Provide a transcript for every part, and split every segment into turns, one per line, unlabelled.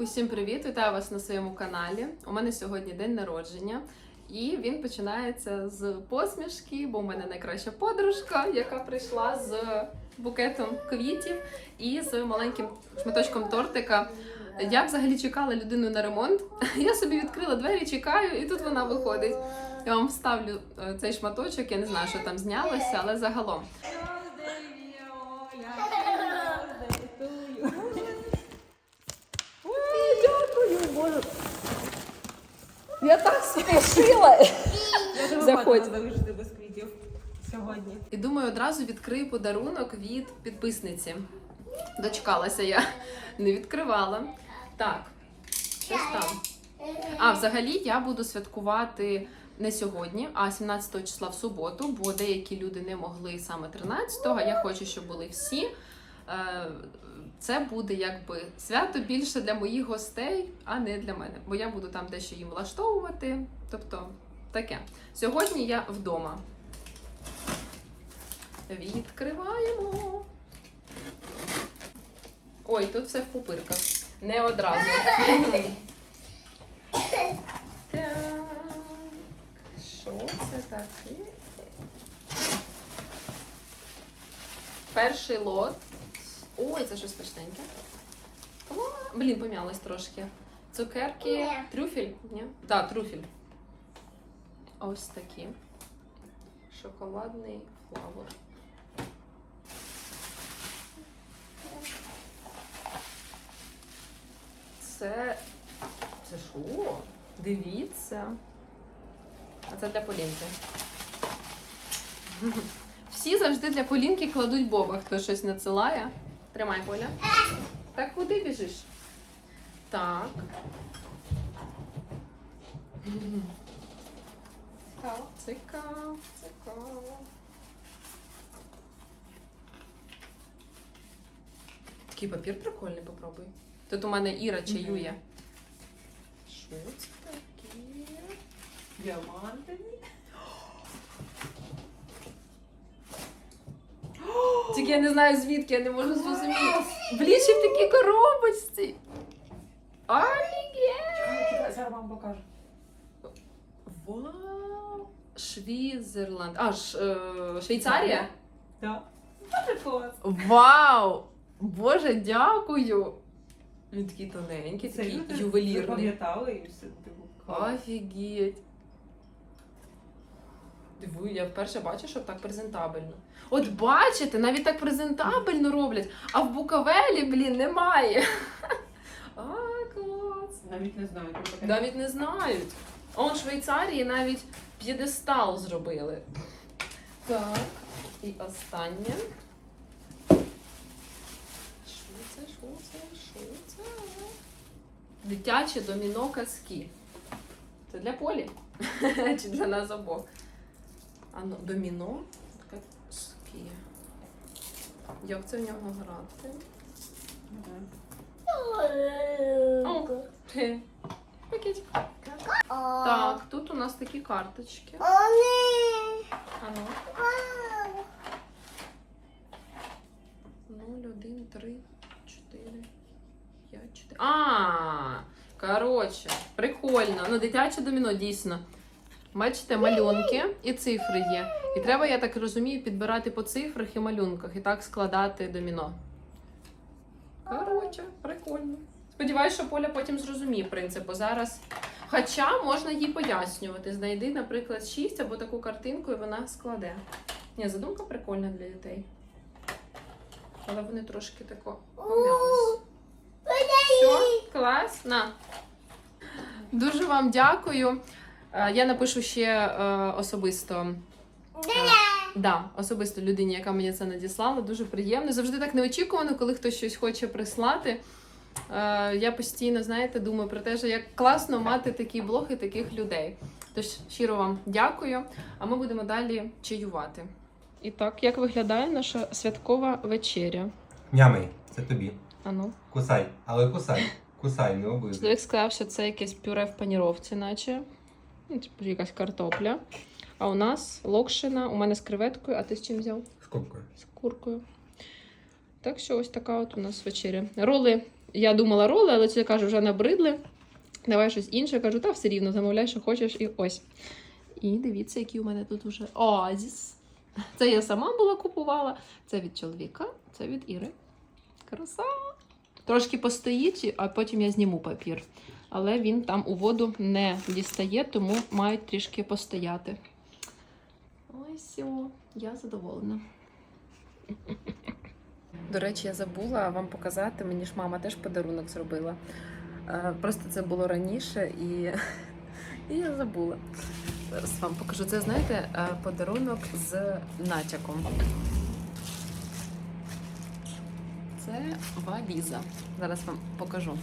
Усім привіт! Вітаю вас на своєму каналі. У мене сьогодні день народження, і він починається з посмішки, бо у мене найкраща подружка, яка прийшла з букетом квітів і з маленьким шматочком тортика. Я взагалі чекала людину на ремонт. Я собі відкрила двері, чекаю, і тут вона виходить. Я вам вставлю е, цей шматочок, я не знаю, що там знялося, але загалом. Дякую, Боже. Я так спішила. Заходь.
залишити без квітів сьогодні.
І думаю, одразу відкрию подарунок від підписниці. Дочекалася я, не відкривала. Так, щось там. А взагалі я буду святкувати не сьогодні, а 17 числа в суботу, бо деякі люди не могли саме 13-го. Я хочу, щоб були всі. Е, Це буде якби свято більше для моїх гостей, а не для мене. Бо я буду там дещо їм влаштовувати. Тобто таке. Сьогодні я вдома. Відкриваємо. Ой, тут все в пупирках. Не одразу. Так. Що це таке? Перший лот. Ой, це щось смачненьке. Клас. Блін, пом'ялось трошки. Цукерки.
Ні.
Трюфель? Ні? Так, трюфель. Ось такі. Шоколадний флавор. Це. Це що? Дивіться. А це для Полінки. Всі завжди для Полінки кладуть боба, хто щось надсилає. Тримай, Поля. Так куди біжиш? Так. Цікаво, цікаво, цікаво. Такий папір прикольний, попробуй. Тут у мене Іра чаює. Що це таке?
Діаманти.
Тільки я не знаю звідки, я не можу зрозуміти. Блін, ще в такій коробочці. Офігеть!
Зараз вам покажу.
Вау! Швізерланд. А, ш, е, Швейцарія?
Так. Дуже клас.
Вау! Боже, дякую! Він такий тоненький,
Це
такий
люди
ювелірний.
запам'ятали і все. Типу, клас.
Офігеть. Дивую, я вперше бачу, що так презентабельно. От бачите, навіть так презентабельно роблять, а в Буковелі, блін, немає. А, клас.
Навіть не знаю, що таке.
Навіть не знають. Он в Швейцарії навіть п'єдестал зробили. Так, і останнє. Що це, що це, що це? Дитяче доміно казки. Це для полі? Чи для нас обох? А ну, доміно казки. Як це в нього грати? О, хе. Пакетик. Так, тут у нас такі карточки. А ну. 0, 1, 3, 4, 5, 4. А, коротше, прикольно. Ну, дитяче доміно, дійсно. Бачите, малюнки і цифри є. І треба, я так розумію, підбирати по цифрах і малюнках і так складати доміно. Коротше, прикольно. Сподіваюсь, що Поля потім зрозуміє принцип, бо зараз. Хоча можна їй пояснювати. Знайди, наприклад, 6 або таку картинку, і вона складе. Ні, задумка прикольна для дітей. Але вони трошки тако пом'ялись. Все, клас, на. Дуже вам дякую. Е, Я напишу ще е, особисто. е, Да, особисто людині, яка мені це надіслала. Дуже приємно. Завжди так неочікувано, коли хтось щось хоче прислати. Я постійно, знаєте, думаю про те, що як класно мати такі блоги таких людей. Тож щиро вам дякую. А ми будемо далі чаювати. І так, як виглядає наша святкова вечеря?
Нямий, це тобі.
Ану.
Кусай, але кусай. Кусай, не облизуй.
Чоловік сказав, що це якесь пюре в паніровці, наче. Ну, типу, якась картопля. А у нас локшина, у мене з креветкою, а ти з чим взяв?
З куркою.
З куркою. Так що ось така от у нас вечеря. Роли Я думала роли, але це кажу, вже набридли. Давай щось інше. Кажу, та все рівно замовляй, що хочеш, і ось. І дивіться, які у мене тут уже оазіс. Це я сама була купувала. Це від чоловіка, це від Іри. Краса. Трошки постоїть, а потім я зніму папір. Але він там у воду не дістає, тому мають трішки постояти. Ось о, я задоволена. До речі, я забула вам показати. Мені ж мама теж подарунок зробила. Е, Просто це було раніше і, і я забула. Зараз вам покажу. Це, знаєте, е, подарунок з натяком. Це валіза. Зараз вам покажу.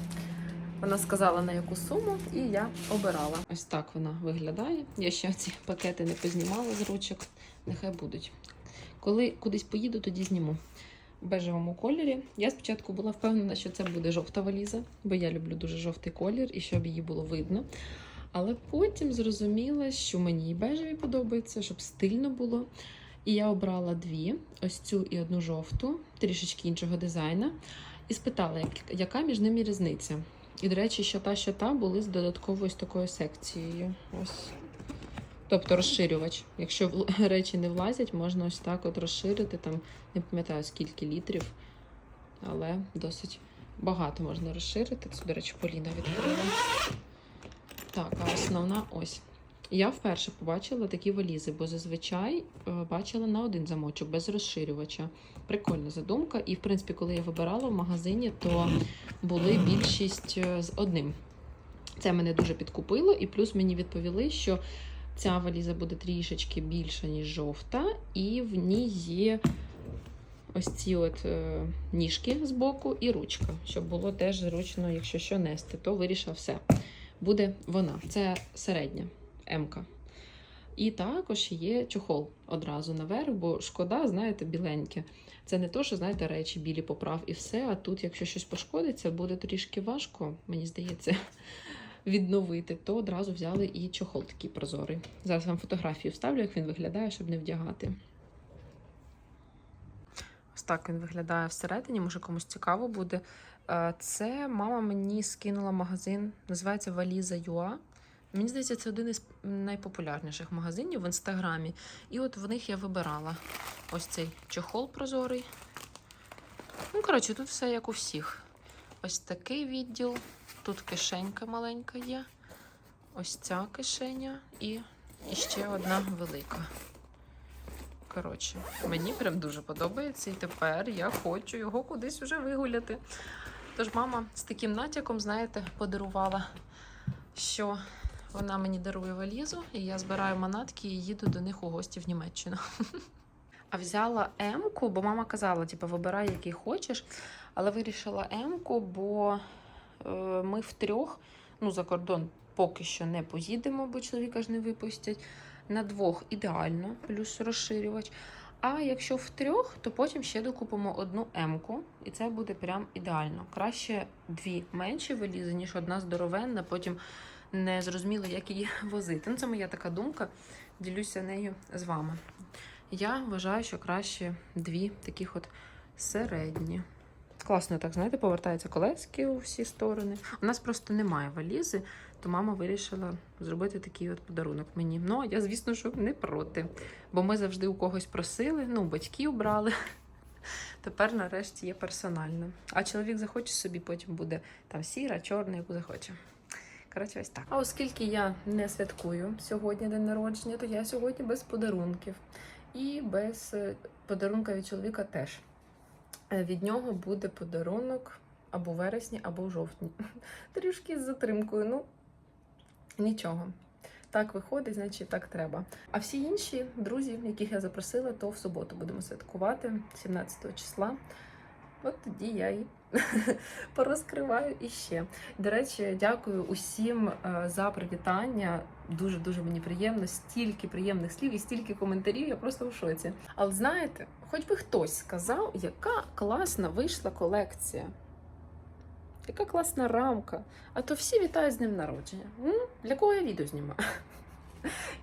Вона сказала на яку суму, і я обирала. Ось так вона виглядає. Я ще ці пакети не познімала з ручок. Нехай будуть. Коли кудись поїду, тоді зніму. В бежевому кольорі. Я спочатку була впевнена, що це буде жовта валіза, бо я люблю дуже жовтий колір і щоб її було видно. Але потім зрозуміла, що мені і бежеві подобається, щоб стильно було. І я обрала дві: ось цю і одну жовту, трішечки іншого дизайну. І спитала, яка між ними різниця. І, до речі, що та, що та були з додатковою з такою секцією. Ось. Тобто розширювач. Якщо речі не влазять, можна ось так от розширити. Там не пам'ятаю скільки літрів, але досить багато можна розширити. Це, до речі, Поліна відкрила. Так, а основна ось. Я вперше побачила такі валізи, бо зазвичай е, бачила на один замочок без розширювача. Прикольна задумка. І, в принципі, коли я вибирала в магазині, то були більшість е, з одним. Це мене дуже підкупило, і плюс мені відповіли, що ця валіза буде трішечки більша, ніж жовта, і в ній є ось ці от е, ніжки з боку і ручка, щоб було теж зручно, якщо що нести, то вирішила все. Буде вона. Це середня М-ка. І також є чохол одразу наверх, бо шкода, знаєте, біленьке. Це не то, що, знаєте, речі білі поправ і все. А тут, якщо щось пошкодиться, буде трішки важко, мені здається, відновити, то одразу взяли і чохол такий прозорий. Зараз вам фотографію вставлю, як він виглядає, щоб не вдягати. Ось так він виглядає всередині, може комусь цікаво буде. Е, Це мама мені скинула магазин, називається Валіза Юа. Мені здається, це один із найпопулярніших магазинів в інстаграмі. І от в них я вибирала ось цей чохол прозорий. Ну, коротше, тут все як у всіх. Ось такий відділ. Тут кишенька маленька є. Ось ця кишеня і, ще одна велика. Коротше, мені прям дуже подобається, і тепер я хочу його кудись вже вигуляти. Тож мама з таким натяком, знаєте, подарувала, що вона мені дарує валізу, і я збираю манатки і їду до них у гості в Німеччину. А взяла М-ку, бо мама казала, типу, вибирай, який хочеш. Але вирішила М-ку, бо е, ми втрьох, ну, за кордон поки що не поїдемо, бо чоловіка ж не випустять. На двох ідеально, плюс розширювач. А якщо втрьох, то потім ще докупимо одну М-ку, і це буде прям ідеально. Краще дві менші вилізи, ніж одна здоровенна, потім не зрозуміло, як її возити. Ну, це моя така думка. Ділюся нею з вами. Я вважаю, що краще дві таких от середні. Класно, так, знаєте, повертаються колески у всі сторони. У нас просто немає валізи, то мама вирішила зробити такий от подарунок мені. Ну, я, звісно, що не проти. Бо ми завжди у когось просили, ну, батьків брали. Тепер, нарешті, є персонально. А чоловік захоче собі, потім буде там сіра, чорна, яку захоче. Коротше, ось так. А оскільки я не святкую сьогодні день народження, то я сьогодні без подарунків. І без е, подарунка від чоловіка теж. Е, Від нього буде подарунок або в вересні, або в жовтні. Трішки з затримкою. Ну, нічого. Так виходить, значить так треба. А всі інші друзі, яких я запросила, то в суботу будемо святкувати, 17 числа. От тоді я і порозкриваю іще. До речі, дякую усім е, за привітання. Дуже дуже мені приємно. Стільки приємних слів і стільки коментарів. Я просто в шоці. Але знаєте, хоч би хтось сказав, яка класна вийшла колекція. Яка класна рамка. А то всі вітають з днем народження. Для кого я відео знімаю?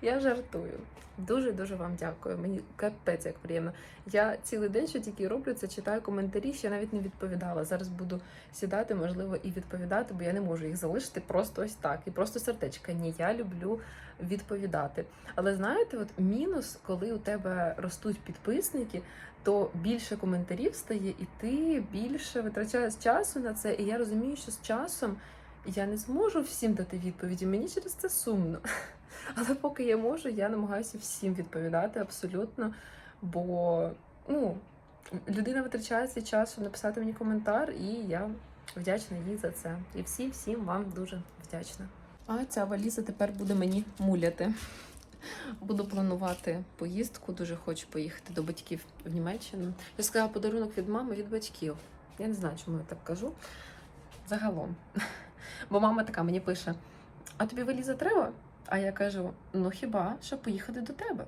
Я жартую. Дуже дуже вам дякую. Мені капець як приємно. Я цілий день, що тільки роблю, це читаю коментарі, ще навіть не відповідала. Зараз буду сідати, можливо, і відповідати, бо я не можу їх залишити просто ось так. І просто сердечка. Ні, я люблю відповідати. Але знаєте, от мінус, коли у тебе ростуть підписники, то більше коментарів стає, і ти більше витрачаєш часу на це. І я розумію, що з часом я не зможу всім дати відповіді. Мені через це сумно. Але поки я можу, я намагаюся всім відповідати абсолютно. Бо ну, людина витрачає свій час, щоб написати мені коментар, і я вдячна їй за це. І всім всім вам дуже вдячна. А ця валіза тепер буде мені муляти. Буду планувати поїздку. Дуже хочу поїхати до батьків в Німеччину. Я сказала подарунок від мами від батьків. Я не знаю, чому я так кажу. Загалом. Бо мама така мені пише: А тобі валіза треба? А я кажу: ну хіба щоб поїхати до тебе?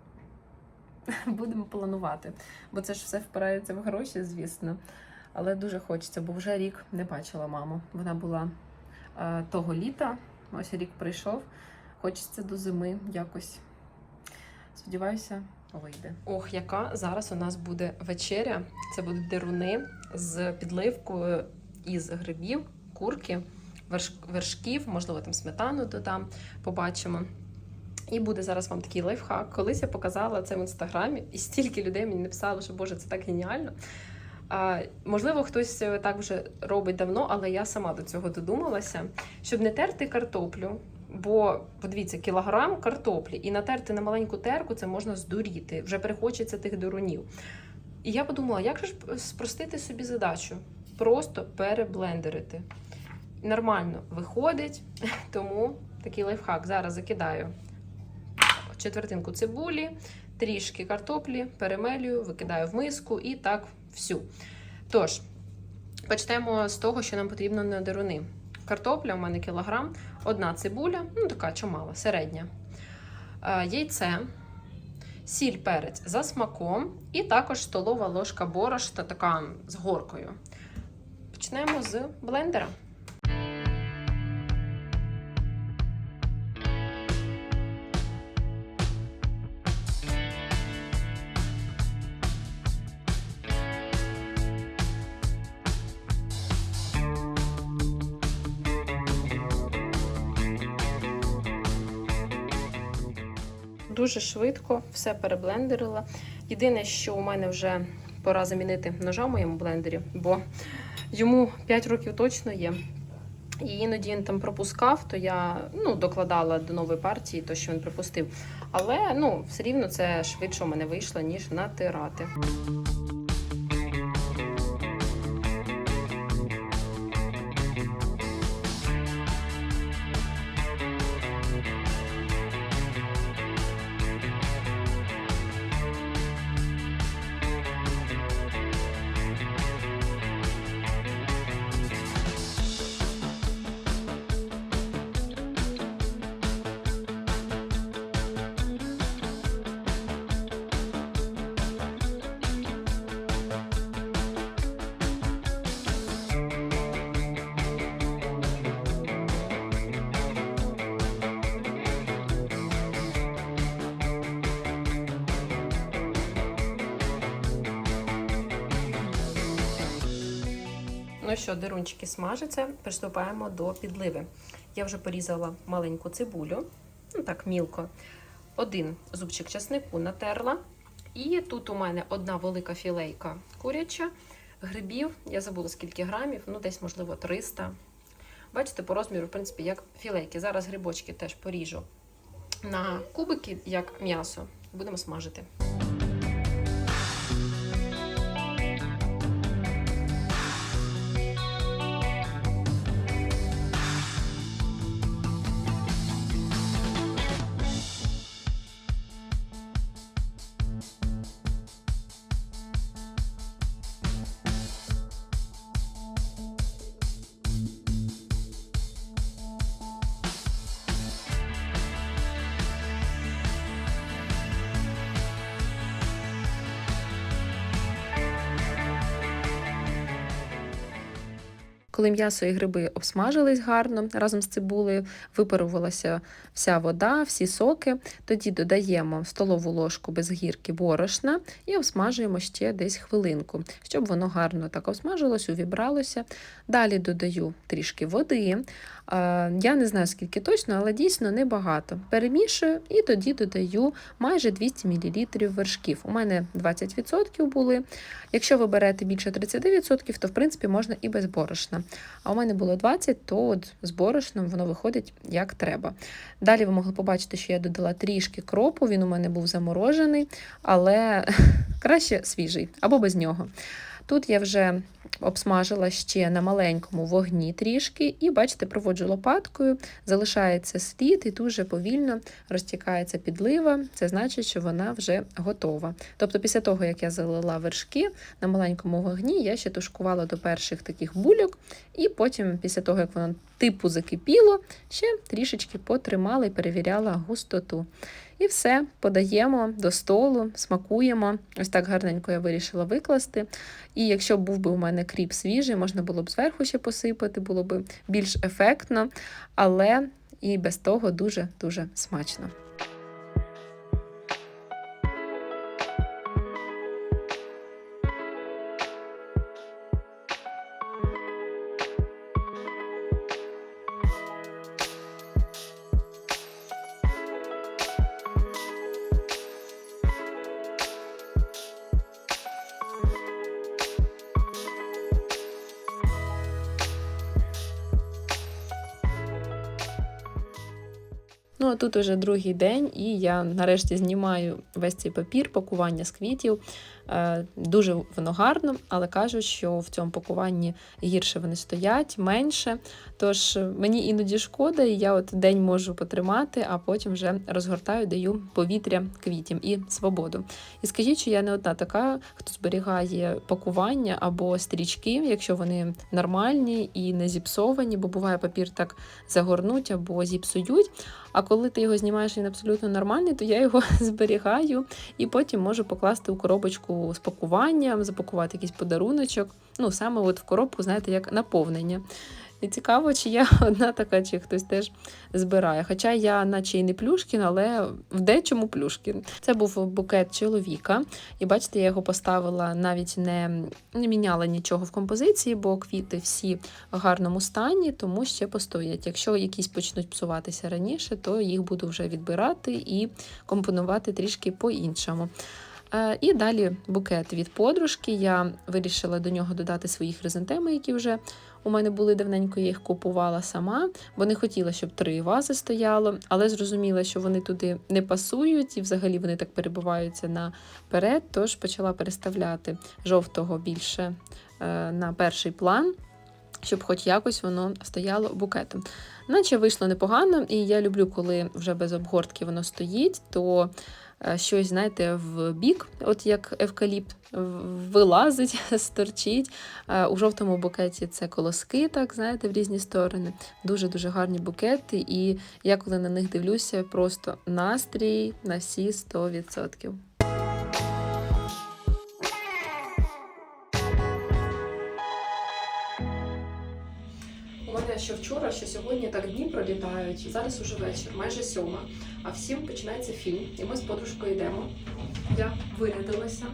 Будемо планувати. Бо це ж все впирається в гроші, звісно. Але дуже хочеться, бо вже рік не бачила маму. Вона була е, того літа, ось рік прийшов. Хочеться до зими якось. Сподіваюся, вийде. Ох, яка зараз у нас буде вечеря. Це будуть деруни з підливкою із грибів, курки, вершків, можливо, там сметану додам, побачимо. І буде зараз вам такий лайфхак. Колись я показала це в інстаграмі, і стільки людей мені написало, що Боже, це так геніально. А, можливо, хтось е, так вже робить давно, але я сама до цього додумалася, щоб не терти картоплю. Бо подивіться, кілограм картоплі і натерти на маленьку терку це можна здуріти. Вже перехочеться тих дурунів. І я подумала, як же ж спростити собі задачу? Просто переблендерити. Нормально виходить, тому такий лайфхак. Зараз закидаю четвертинку цибулі, трішки картоплі, перемелюю, викидаю в миску і так всю. Тож, почнемо з того, що нам потрібно на деруни. Картопля у мене кілограм, одна цибуля, ну така чимала, середня. Е, Яйце, сіль, перець за смаком, і також столова ложка борошна, така з горкою. Почнемо з блендера. Дуже швидко все переблендерила. Єдине, що у мене вже пора замінити ножа в моєму блендері, бо йому 5 років точно є. І іноді він там пропускав, то я ну, докладала до нової партії, то що він пропустив. Але ну, все рівно це швидше у мене вийшло, ніж натирати. Що, дирунчики смажаться, приступаємо до підливи. Я вже порізала маленьку цибулю, ну так мілко. Один зубчик часнику натерла. І тут у мене одна велика філейка куряча, грибів. Я забула скільки грамів, ну десь, можливо, 300. Бачите, по розміру, в принципі, як філейки. Зараз грибочки теж поріжу на кубики, як м'ясо. Будемо смажити. Коли м'ясо і гриби обсмажились гарно разом з цибулею, випарувалася вся вода, всі соки. Тоді додаємо столову ложку без гірки борошна і обсмажуємо ще десь хвилинку, щоб воно гарно так обсмажилось, увібралося. Далі додаю трішки води. Е, Я не знаю скільки точно, але дійсно небагато. Перемішую і тоді додаю майже 200 мл вершків. У мене 20% були. Якщо ви берете більше 30%, то в принципі можна і без борошна. А у мене було 20, то от з борошном воно виходить як треба. Далі ви могли побачити, що я додала трішки кропу, він у мене був заморожений, але краще свіжий або без нього. Тут я вже обсмажила ще на маленькому вогні трішки, і, бачите, проводжу лопаткою, залишається слід і дуже повільно розтікається підлива. Це значить, що вона вже готова. Тобто, після того, як я залила вершки на маленькому вогні, я ще тушкувала до перших таких бульок, і потім, після того, як воно типу закипіло, ще трішечки потримала і перевіряла густоту. І все, подаємо до столу, смакуємо. Ось так гарненько я вирішила викласти. І якщо був би у мене кріп свіжий, можна було б зверху ще посипати, було б більш ефектно, але і без того дуже-дуже смачно. Тут уже другий день, і я нарешті знімаю весь цей папір, пакування з квітів. Е, Дуже воно гарно, але кажуть, що в цьому пакуванні гірше вони стоять, менше. Тож мені іноді шкода, і я от день можу потримати, а потім вже розгортаю, даю повітря квітям і свободу. І скажіть, що я не одна така, хто зберігає пакування або стрічки, якщо вони нормальні і не зіпсовані, бо буває папір так загорнуть або зіпсують. А коли ти його знімаєш, він абсолютно нормальний, то я його зберігаю і потім можу покласти у коробочку з пакуванням, запакувати якийсь подаруночок. Ну, саме от в коробку, знаєте, як наповнення. І цікаво, чи я одна така, чи хтось теж збирає. Хоча я, наче і не Плюшкін, але в дечому Плюшкін. Це був букет чоловіка, і бачите, я його поставила навіть не, не міняла нічого в композиції, бо квіти всі в гарному стані, тому ще постоять. Якщо якісь почнуть псуватися раніше, то їх буду вже відбирати і компонувати трішки по-іншому. Е, І далі букет від подружки. Я вирішила до нього додати свої хризантеми, які вже у мене були давненько, я їх купувала сама, бо не хотіла, щоб три вази стояло, але зрозуміла, що вони туди не пасують і взагалі вони так перебуваються наперед, тож почала переставляти жовтого більше е, на перший план. Щоб хоч якось воно стояло букетом. Наче вийшло непогано, і я люблю, коли вже без обгортки воно стоїть, то щось, знаєте, в бік, от як евкаліпт, вилазить, сторчить. Е, У жовтому букеті це колоски, так, знаєте, в різні сторони. Дуже-дуже гарні букети, і я коли на них дивлюся, просто настрій на всі 100%. Що вчора, що сьогодні так дні пролітають. Зараз уже вечір, майже сьома. А всім починається фільм, і ми з подружкою йдемо. Я вирядилася.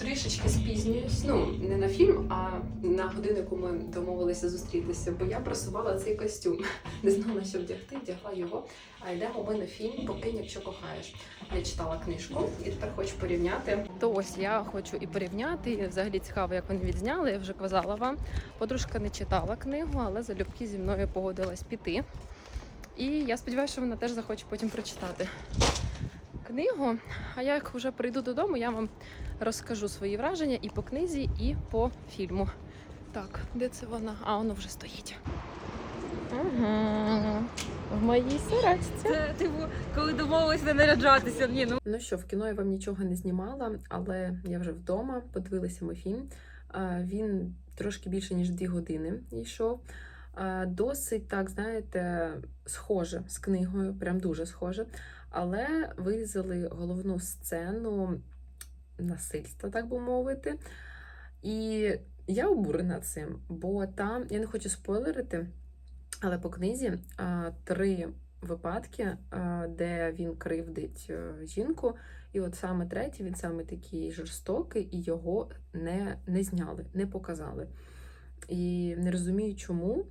Трішечки спізнююсь. Ну, не на фільм, а на годину, яку ми домовилися зустрітися, бо я просувала цей костюм. Не знала, що вдягти, вдягла його. А йдемо ми на фільм Покинь, якщо кохаєш. Я читала книжку і тепер хочу порівняти. То ось я хочу і порівняти. І взагалі цікаво, як вони відзняли. Я вже казала вам. Подружка не читала книгу, але залюбки зі мною погодилась піти. І я сподіваюся, що вона теж захоче потім прочитати книгу. А як вже прийду додому, я вам розкажу свої враження і по книзі, і по фільму. Так, де це вона? А, воно вже стоїть. Ага. В моїй сорочці.
Це типу, коли домовились не наряджатися. Ні, ну
Ну що, в кіно я вам нічого не знімала, але я вже вдома подивилися ми фільм. Він трошки більше ніж дві години йшов. Досить, так, знаєте, схоже з книгою, прям дуже схоже. Але вирізали головну сцену насильства, так би мовити. І я обурена цим, бо там я не хочу спойлерити, але по книзі а, три випадки, а, де він кривдить е, жінку. І от саме третій, він саме такий жорстокий, і його не, не зняли, не показали. І не розумію, чому.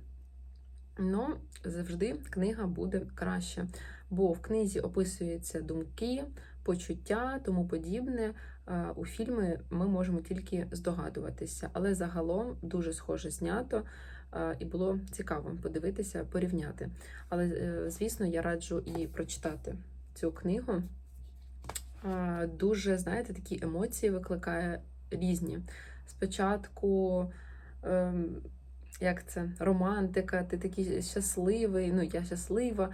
Ну, завжди книга буде краще. Бо в книзі описуються думки, почуття, тому подібне. А У фільми ми можемо тільки здогадуватися, але загалом дуже схоже знято, і було цікаво подивитися, порівняти. Але, е, звісно, я раджу і прочитати цю книгу. Дуже, знаєте, такі емоції викликає різні. Спочатку, ем, як це, романтика, ти такий щасливий, ну я щаслива,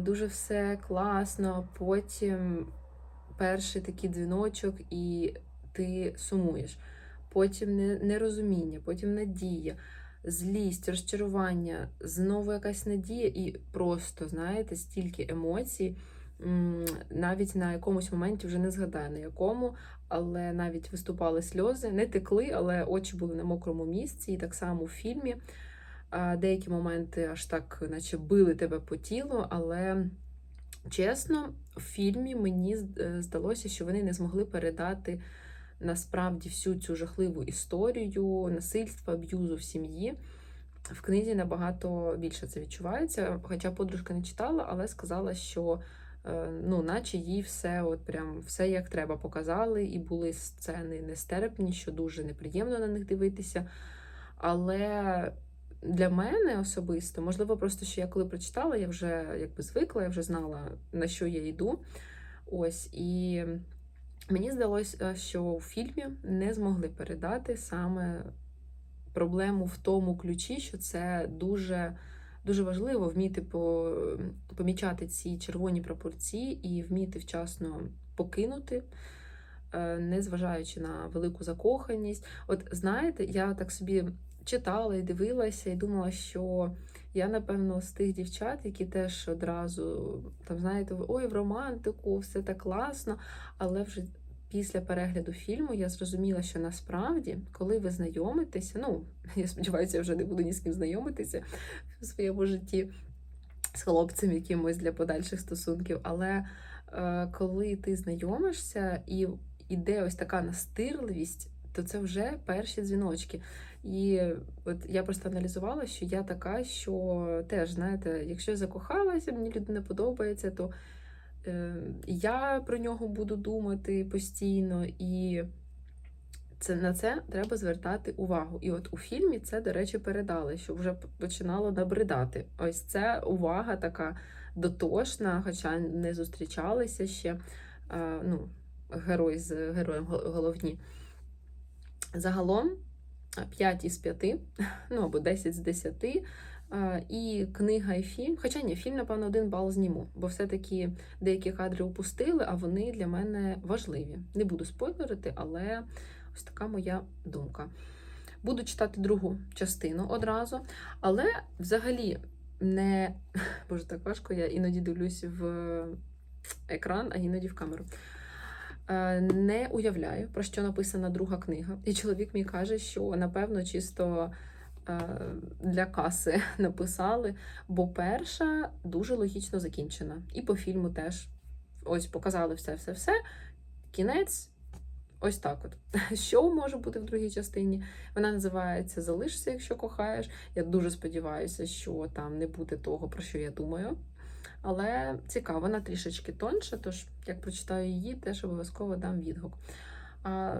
дуже все класно. Потім перший такий дзвіночок, і ти сумуєш. Потім нерозуміння, потім надія, злість, розчарування, знову якась надія, і просто, знаєте, стільки емоцій. Навіть на якомусь моменті вже не згадаю на якому, але навіть виступали сльози, не текли, але очі були на мокрому місці. І так само в фільмі деякі моменти аж так, наче били тебе по тілу, але чесно, в фільмі мені е, здалося, що вони не змогли передати насправді всю цю жахливу історію насильства, аб'юзу в сім'ї. В книзі набагато більше це відчувається. Хоча подружка не читала, але сказала, що е, ну, наче їй все, от прям все як треба показали, і були сцени нестерпні, що дуже неприємно на них дивитися. Але для мене особисто, можливо, просто що я коли прочитала, я вже якби звикла, я вже знала, на що я йду. Ось і мені здалося, що у фільмі не змогли передати саме проблему в тому ключі, що це дуже. Дуже важливо вміти по, помічати ці червоні пропорції і вміти вчасно покинути, е, незважаючи на велику закоханість. От знаєте, я так собі читала і дивилася, і думала, що я, напевно, з тих дівчат, які теж одразу там, знаєте, ой, в романтику, все так класно. Але вже після перегляду фільму я зрозуміла, що насправді, коли ви знайомитеся, ну я сподіваюся, я вже не буду ні з ким знайомитися в своєму житті з хлопцем якимось для подальших стосунків. Але е, коли ти знайомишся і іде ось така настирливість, то це вже перші дзвіночки. І от я просто аналізувала, що я така, що теж, знаєте, якщо я закохалася, мені людина подобається, то е, я про нього буду думати постійно, і це, на це треба звертати увагу. І от у фільмі це, до речі, передали, що вже починало набридати. Ось це увага така дотошна, хоча не зустрічалися ще е, ну, герой з героєм головні. Загалом 5 із 5, ну або 10 з 10. І книга і фільм. Хоча ні, фільм, напевно, один бал зніму, бо все-таки деякі кадри упустили, а вони для мене важливі. Не буду спойлерити, але ось така моя думка. Буду читати другу частину одразу, але взагалі не. Боже, так важко, я іноді дивлюсь в екран, а іноді в камеру. Е, Не уявляю, про що написана друга книга. І чоловік мій каже, що напевно чисто е, для каси написали, бо перша дуже логічно закінчена. І по фільму теж ось показали все-все-все. Кінець. Ось так от. Що може бути в другій частині? Вона називається Залишся, якщо кохаєш. Я дуже сподіваюся, що там не буде того, про що я думаю. Але цікаво, вона трішечки тонша, тож як прочитаю її, теж обов'язково дам відгук. А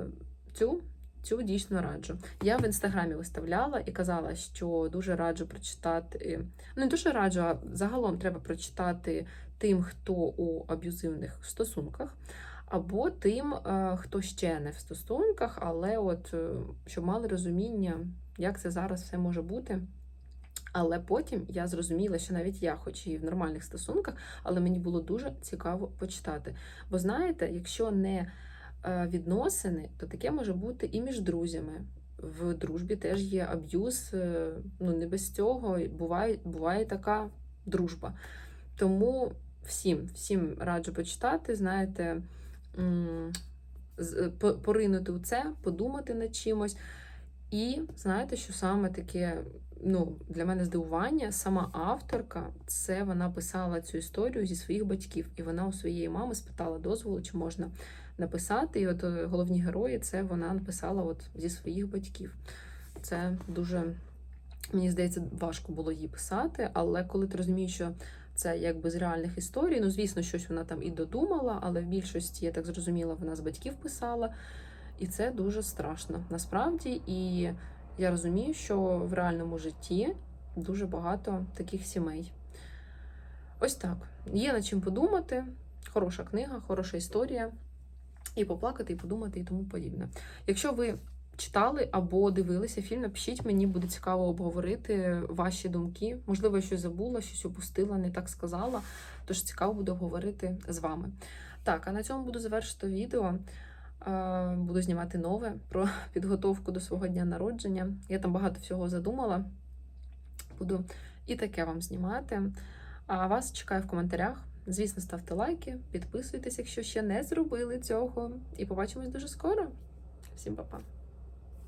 цю, цю дійсно раджу. Я в інстаграмі виставляла і казала, що дуже раджу прочитати. Ну, не дуже раджу, а загалом треба прочитати тим, хто у аб'юзивних стосунках, або тим, е, хто ще не в стосунках, але от е, щоб мали розуміння, як це зараз все може бути. Але потім я зрозуміла, що навіть я, хоч і в нормальних стосунках, але мені було дуже цікаво почитати. Бо знаєте, якщо не е, відносини, то таке може бути і між друзями. В дружбі теж є аб'юз. е, Ну не без цього буває, буває така дружба. Тому всім, всім раджу почитати, знаєте, з- поринути у це, подумати над чимось. І знаєте, що саме таке ну, для мене здивування, сама авторка, це вона писала цю історію зі своїх батьків, і вона у своєї мами спитала дозволу, чи можна написати. І от е, головні герої це вона написала от зі своїх батьків. Це дуже, мені здається, важко було їй писати, але коли ти розумієш, що це якби з реальних історій, ну звісно, щось вона там і додумала, але в більшості, я так зрозуміла, вона з батьків писала. І це дуже страшно насправді. І я розумію, що в реальному житті дуже багато таких сімей. Ось так. Є над чим подумати. Хороша книга, хороша історія. І поплакати, і подумати, і тому подібне. Якщо ви читали або дивилися фільм, напишіть мені, буде цікаво обговорити ваші думки. Можливо, я щось забула, щось опустила, не так сказала. Тож цікаво буде обговорити з вами. Так, а на цьому буду завершити відео. Е, Буду знімати нове про підготовку до свого дня народження. Я там багато всього задумала. Буду і таке вам знімати. А вас чекаю в коментарях. Звісно, ставте лайки, підписуйтесь, якщо ще не зробили цього. І побачимось дуже скоро. Всім па-па!